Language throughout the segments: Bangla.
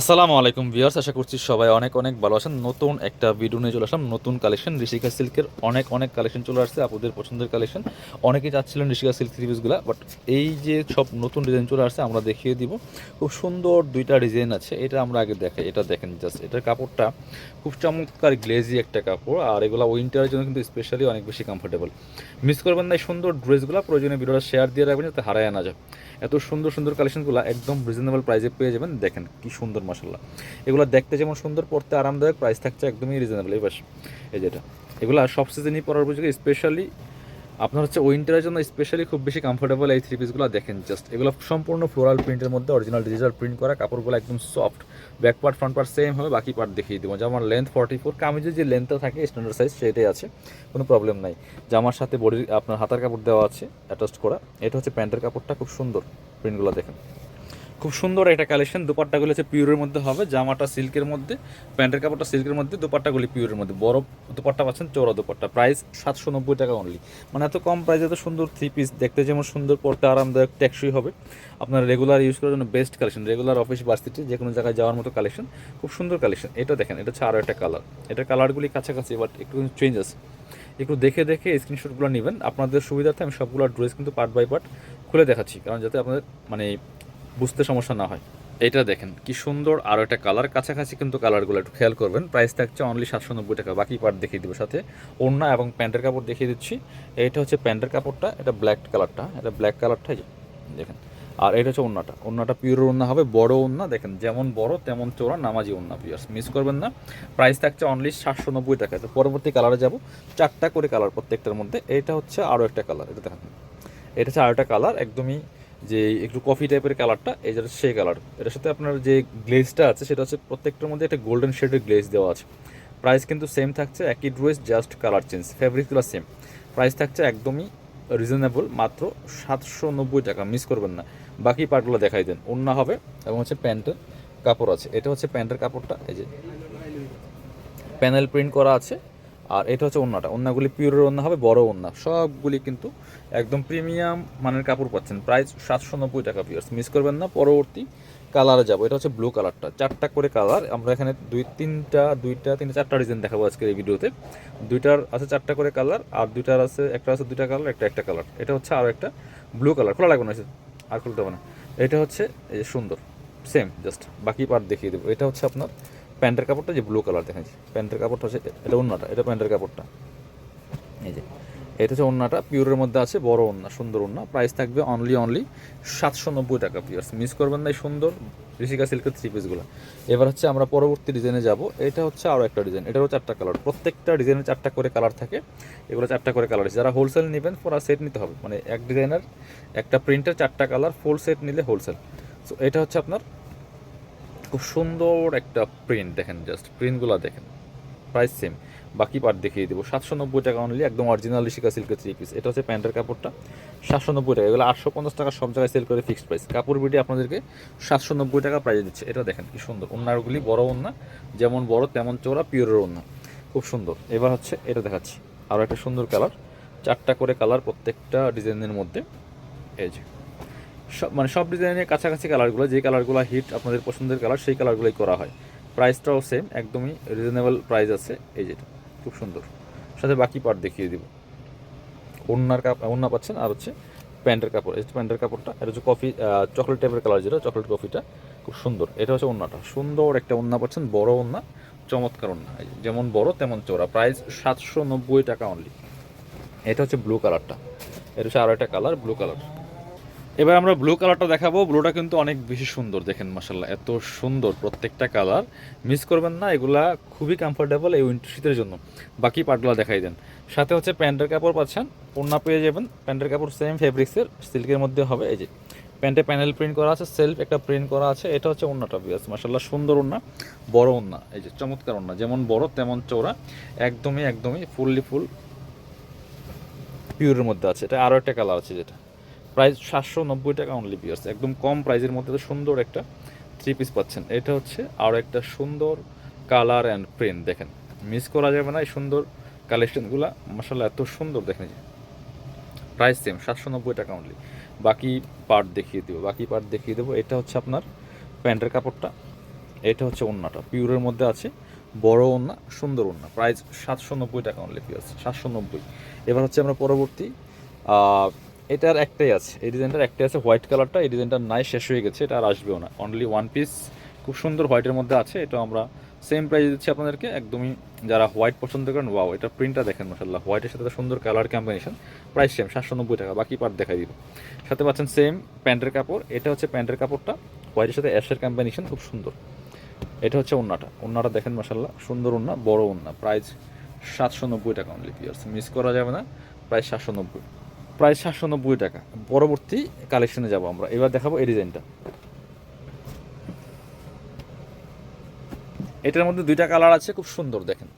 আসসালামু আলাইকুম ভিউয়ার্স, আশা করছি সবাই অনেক অনেক ভালো আছেন। নতুন একটা ভিডিও নিয়ে চলে আসলাম। নতুন কালেকশন ঋষিকা সিল্কের অনেক অনেক কালেকশন চলে আসছে আপনাদের পছন্দের কালেকশন অনেকেই চাচ্ছিলেন ঋষিকা সিল্ক সিরিজগুলো বাট এই যে সব নতুন ডিজাইন চলে আসছে, আমরা দেখিয়ে দিব। খুব সুন্দর দুইটা ডিজাইন আছে, এটা আমরা আগে দেখাই, এটা দেখেন জাস্ট এটার কাপড়টা খুব চমৎকার গ্লেজি একটা কাপড়, আর এগুলো উইন্টারের জন্য কিন্তু স্পেশালি অনেক বেশি কমফোর্টেবল মিস করবেন না এই সুন্দর ড্রেসগুলো প্রয়োজনীয় ভিডিওটা শেয়ার দিয়ে রাখবেন, যাতে হারায় না যায়। এত সুন্দর সুন্দর কালেকশনগুলো একদম রিজনেবল প্রাইসে পেয়ে যাবেন। দেখেন কি সুন্দর মশলা এগুলো দেখতে যেমন সুন্দর, পড়তে আরামদায়ক প্রাইস থাকছে একদমই রিজনেবল এই বাস, এই যেটা এগুলো সব সিজনই পরার উপযোগী স্পেশালি আপনার হচ্ছে উইন্টারের জন্য স্পেশালি খুব বেশি কমফোর্টেবল এই থ্রি পিসগুলো দেখেন জাস্ট এগুলো সম্পূর্ণ ফ্লোরাল প্রিন্টের মধ্যে অরিজিনাল ডিজিটাল প্রিন্ট করা, কাপড়গুলো একদম soft back part front part same হবে, বাকি পার্ট দেখিয়ে দেবো। যেমন লেন্থ ফর্টি ফোর কামিজের যে লেন্থটা থাকে স্ট্যান্ডার্ড সাইজ সেটাই আছে, কোনো প্রবলেম নাই। জামার সাথে বডির আপনার হাতার কাপড় দেওয়া আছে অ্যাটাচড করা। এটা হচ্ছে প্যান্টের কাপড়টা, খুব সুন্দর প্রিন্টগুলো দেখেন। খুব সুন্দর একটা কালেকশন দুপাট্টাগুলো হচ্ছে পিওরের মধ্যে হবে, জামাটা সিল্কের মধ্যে, প্যান্টের কাপড়টা সিল্কের মধ্যে দুপাট্টাগুলি পিওরের মধ্যে। বড় দুপাট্টা পাচ্ছেন চৌড়া দুপাট্টা। প্রাইস সাতশো নব্বই টাকা অনলি মানে এত কম প্রাইসে এত সুন্দর থ্রি পিস দেখতে যেমন সুন্দর পড়তে আরামদায়ক ট্যাক্সই হবে। আপনার রেগুলার ইউজ করার জন্য best collection regular office varsity যে কোনো জায়গায় যাওয়ার মতো কালেকশন খুব সুন্দর কালেকশন এটা দেখেন, এটা হচ্ছে আরও একটা কালার এটা কালারগুলি কাছাকাছি বাট একটু চেঞ্জ আছে। একটু দেখে দেখে স্ক্রিনশটগুলো নেবেন। আপনাদের সুবিধার্থে আমি সবগুলো ড্রেস কিন্তু পার্ট বাই পার্ট খুলে দেখাচ্ছি। কারণ যাতে আপনাদের মানে বুঝতে সমস্যা না হয়। এটা দেখেন, কি সুন্দর আরও একটা কালার কাছাকাছি কিন্তু কালারগুলো একটু খেয়াল করবেন। প্রাইস থাকছে অনলি সাতশো নব্বই টাকা। বাকি পার্ট দেখিয়ে দেবো সাথে। ওড়না এবং প্যান্টের কাপড় দেখিয়ে দিচ্ছি। এটা হচ্ছে প্যান্টের কাপড়টা, এটা ব্ল্যাক কালারটা এটা ব্ল্যাক কালারটাই দেখেন। আর এটা হচ্ছে ওড়নাটা। ওড়নাটা পিওর ওড়না হবে, বড় ওড়না। দেখেন, যেমন বড়, তেমন চোরা নামাজি ওড়না পিয়ার্স মিস করবেন না। প্রাইস থাকছে অনলি সাতশো নব্বই টাকা। তো পরবর্তী কালারে যাব। চারটা করে কালার প্রত্যেকটার মধ্যে। এটা হচ্ছে আরও একটা কালার এটা দেখেন। এটা হচ্ছে আরেকটা কালার একদমই যে একটু কফি টাইপের কালারটা এই যেটা সেই কালার এটার সাথে আপনার যে গ্লেজটা আছে, সেটা হচ্ছে প্রত্যেকটার মধ্যে একটা গোল্ডেন শেডের গ্লেজ দেওয়া আছে। প্রাইস কিন্তু সেম থাকছে, একই ড্রেস জাস্ট কালার চেঞ্জ ফ্যাব্রিকগুলো সেম প্রাইস থাকছে একদমই রিজনেবল মাত্র সাতশো নব্বই টাকা। মিস করবেন না। বাকি পার্টগুলো দেখাই দেন। অন্য হবে এবং হচ্ছে প্যান্টের কাপড় আছে। এটা হচ্ছে প্যান্টের কাপড়টা, এই যে। প্যানেল প্রিন্ট করা আছে। আর এটা হচ্ছে ওন্নাটা। ওন্নাগুলি পিওরের ওন্না হবে, বড় ওন্না। সবগুলি কিন্তু একদম প্রিমিয়াম মানের কাপড় পাচ্ছেন। প্রাইস সাতশো নব্বই টাকা পিয়ার্স মিস করবেন না, পরবর্তী কালারে যাব। এটা হচ্ছে ব্লু কালারটা চারটা করে কালার আমরা এখানে দুই, তিনটা, দুইটা, তিনটা, চারটা ডিজাইন দেখাবো আজকের এই ভিডিওতে দুইটার আছে চারটা করে কালার আর দুইটার আছে, একটা আছে দুইটা কালার একটা একটা কালার এটা হচ্ছে আরও একটা ব্লু কালার খোলা লাগবে না আর খুলতে হবে না। এটা হচ্ছে এই সুন্দর। সেম জাস্ট বাকি পার্ট দেখিয়ে দেবো। এটা হচ্ছে আপনার প্যান্টের কাপড়টা যে ব্লু কালার দেখাচ্ছি প্যান্টের কাপড়টা হচ্ছে এটা অন্যটা এটা প্যান্টের কাপড়টা। এই যে, এটা হচ্ছে ওন্নাটা, পিওরের মধ্যে আছে বড় ওন্না, সুন্দর ওন্না। প্রাইস থাকবে অনলি অনলি সাতশো নব্বই টাকা পিয়ার্স মিস করবেন না এই সুন্দর ঋষিকা সিল্কের থ্রি পিসগুলো এবার হচ্ছে আমরা পরবর্তী ডিজাইনে যাব। এটা হচ্ছে আরও একটা ডিজাইন এটারও চারটা কালার প্রত্যেকটা ডিজাইনের চারটা করে কালার থাকে। এগুলো চারটা করে কালার আছে। যারা হোলসেল নেবেন পুরো সেট নিতে হবে। মানে এক ডিজাইনের একটা প্রিন্টের চারটা কালার ফুল সেট নিলে হোলসেল সো এটা হচ্ছে আপনার খুব সুন্দর একটা প্রিন্ট দেখেন জাস্ট প্রিন্টগুলো দেখেন। প্রাইস সেম বাকি পার্ট দেখিয়ে দেবো। সাতশো নব্বই টাকা অনলি একদম অরিজিনাল শিকা সিল্কের থ্রি পিস এটা হচ্ছে প্যান্টের কাপড়টা। সাতশো নব্বই টাকা। এগুলো আটশো পঞ্চাশ টাকা সব জায়গায় সেল করে ফিক্সড প্রাইস কাপড় বিটি আপনাদেরকে সাতশো নব্বই টাকা প্রাইজে দিচ্ছে। এটা দেখেন কি সুন্দর। ওনারগুলি বড় ওন্না। যেমন বড়, তেমন চোরা পিওরের ওন্না। খুব সুন্দর। এবার হচ্ছে এটা দেখাচ্ছি। আরও একটা সুন্দর কালার চারটা করে কালার প্রত্যেকটা ডিজাইনের মধ্যে। এই যে। মানে সব ডিজাইনের কাছাকাছি কালারগুলো যে কালারগুলো হিট আপনাদের পছন্দের কালার সেই কালারগুলোই করা হয়। প্রাইসটাও সেম একদমই রিজনেবল প্রাইস আছে, এই যেটা, খুব সুন্দর। সাথে বাকি পার্ট দেখিয়ে দিব। ওড়নার কাপ ওড়না পাচ্ছেন, আর হচ্ছে প্যান্টের কাপড়। এই প্যান্টের কাপড়টা, এটা হচ্ছে কফি চকলেট টাইপের কালার যেটা চকলেট কফিটা খুব সুন্দর। এটা হচ্ছে ওড়নাটা। সুন্দর একটা ওড়না পাচ্ছেন, বড় ওড়না, চমৎকার এই যেমন বড়, তেমন চওড়া। প্রাইস সাতশো নব্বই টাকা অনলি এটা হচ্ছে ব্লু কালারটা এটা হচ্ছে আরও একটা কালার ব্লু কালার এবার আমরা ব্লু কালারটা দেখাবো। ব্লুটা কিন্তু অনেক বেশি সুন্দর, দেখেন মাসাল্লাহ এত সুন্দর প্রত্যেকটা কালার মিস করবেন না, এগুলা খুবই কমফোর্টেবল এই উইন্টার শীতের জন্য। বাকি পার্টগুলো দেখাই দেন। সাথে হচ্ছে প্যান্টের কাপড় পাচ্ছেন, ওড়না পেয়ে যাবেন। প্যান্টের কাপড় সেম ফেব্রিক্সের সিল্কের মধ্যে হবে, এই যে। প্যান্টে প্যানেল প্রিন্ট করা আছে সেলফ একটা প্রিন্ট করা আছে, এটা হচ্ছে ওড়নাটা বিয়াস মাসাল্লাহ সুন্দর ওড়না, বড় ওড়না, এই যে চমৎকার ওড়না, যেমন বড় তেমন চৌড়া একদমই একদমই ফুললি ফুল পিওরের মধ্যে আছে, এটা আরও একটা কালার আছে যেটা। প্রাইস সাতশো নব্বই টাকা অনলি পিয়ার্স একদম কম প্রাইসের মধ্যে সুন্দর একটা থ্রি পিস পাচ্ছেন। এটা হচ্ছে আরও একটা সুন্দর কালার অ্যান্ড প্রিন্ট দেখেন। মিস করা যাবে না এই সুন্দর কালেকশনগুলো মাসাল্লাহ এত সুন্দর, দেখেন প্রাইস সেম সাতশো নব্বই টাকা অনলি বাকি পার্ট দেখিয়ে দেবো, বাকি পার্ট দেখিয়ে দেবো। এটা হচ্ছে আপনার প্যান্টের কাপড়টা। এটা হচ্ছে ওন্নাটা। পিওরের মধ্যে আছে, বড় ওন্না, সুন্দর ওন্না। প্রাইস সাতশো নব্বই টাকা অনলি পিওর সাতশো নব্বই। এবার হচ্ছে আমরা পরবর্তী এটার একটাই আছে। এই ডিজাইনটার একটাই আছে হোয়াইট কালারটা। এই ডিজাইনটার নাই, শেষ হয়ে গেছে। এটা আর আসবেও না। অনলি ওয়ান পিস খুব সুন্দর হোয়াইটের মধ্যে আছে। এটা আমরা সেম প্রাইস দিচ্ছি আপনাদেরকে। একদমই যারা হোয়াইট পছন্দ করেন ওয়াও এটা প্রিন্টটা দেখেন মাসাল্লাহ হোয়াইটের সাথে সুন্দর কালার কম্বিনেশন প্রাইস সেম সাতশো নব্বই টাকা। বাকি পার্ট দেখাই দিব। সাথে পাচ্ছেন সেম প্যান্টের কাপড়। এটা হচ্ছে প্যান্টের কাপড়টা। হোয়াইটের সাথে অ্যাশের কম্বিনেশন খুব সুন্দর। এটা হচ্ছে ওন্নাটা। ওন্নাটা দেখেন মাসাল্লাহ সুন্দর ওন্না, বড় ওন্না। প্রাইস সাতশো নব্বই টাকা অনলি পিয়ার্স মিস করা যাবে না। প্রায় সাতশো নব্বই। প্রায় সাতশো নব্বই টাকা। পরবর্তী কালেকশনে যাব আমরা। এবার দেখাবো এই ডিজাইনটা এটার মধ্যে দুইটা কালার আছে, খুব সুন্দর দেখেন।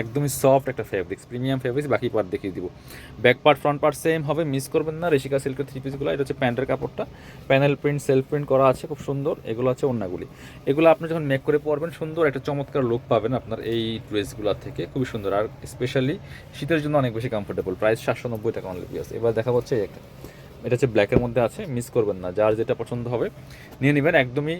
একদমই সফট একটা ফেব্রিক্স প্রিমিয়াম ফেব্রিক্স বাকি পার্ট দেখিয়ে দিব। Back part front part same হবে মিস করবেন না। রেশিকা সিল্কের থ্রি পিসগুলো এটা হচ্ছে প্যান্টের কাপড়টা। প্যানেল প্রিন্ট সেলফ প্রিন্ট করা আছে, খুব সুন্দর। এগুলো আছে অন্যগুলি এগুলো আপনি যখন মেক করে পরবেন, সুন্দর একটা চমৎকার লুক পাবেন আপনার এই ড্রেসগুলো থেকে। খুবই সুন্দর। আর স্পেশালি শীতের জন্য অনেক বেশি কমফোর্টেবল প্রাইস সাতশো নব্বই টাকা অনলি পিয়াস এবার দেখা হচ্ছে একটা। এটা হচ্ছে ব্ল্যাকের মধ্যে আছে মিস করবেন না। যার যেটা পছন্দ হবে, নিয়ে নেবেন। একদমই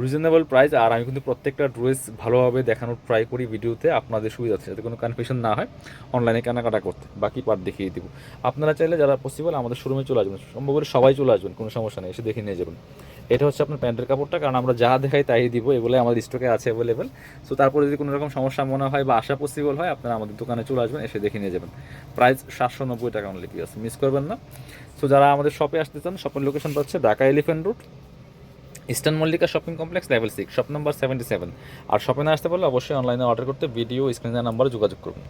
রিজনেবল প্রাইস আর আমি কিন্তু প্রত্যেকটা ড্রেস ভালোভাবে দেখানোর ট্রাই করি ভিডিওতে, আপনাদের সুবিধা আছে যাতে কোনো কনফিউশন না হয় অনলাইনে কেনাকাটা করতে। বাকি পার্ট দেখিয়ে দিব। আপনারা চাইলে যারা পসিবল আমাদের শোরুমে চলে আসবেন। সম্ভব করে সবাই চলে আসবেন, কোনো সমস্যা নেই, এসে দেখে নিয়ে যাবেন। এটা হচ্ছে আপনার প্যান্টের কাপড়টা, কারণ আমরা যা দেখাই তাই দিব এগুলো আমাদের স্টকে আছে অ্যাভেলেবেল সো তারপরে যদি কোনো রকম সমস্যা মনে হয় বা আসা পসিবল হয়, আপনারা আমাদের দোকানে চলে আসবেন, এসে দেখে নিয়ে যাবেন। প্রাইস সাতশো নব্বই টাকা অনলি আছে মিস করবেন না। সো যারা আমাদের শপে আসতে চান শপের লোকেশন পাচ্ছে Dhaka elephant road eastern Mallika shopping complex, level six shop number seventy seven আর শপে না আসতে পারলে অবশ্যই অনলাইনে অর্ডার করতে ভিডিও স্ক্রিনের নাম্বারে যোগাযোগ করুন।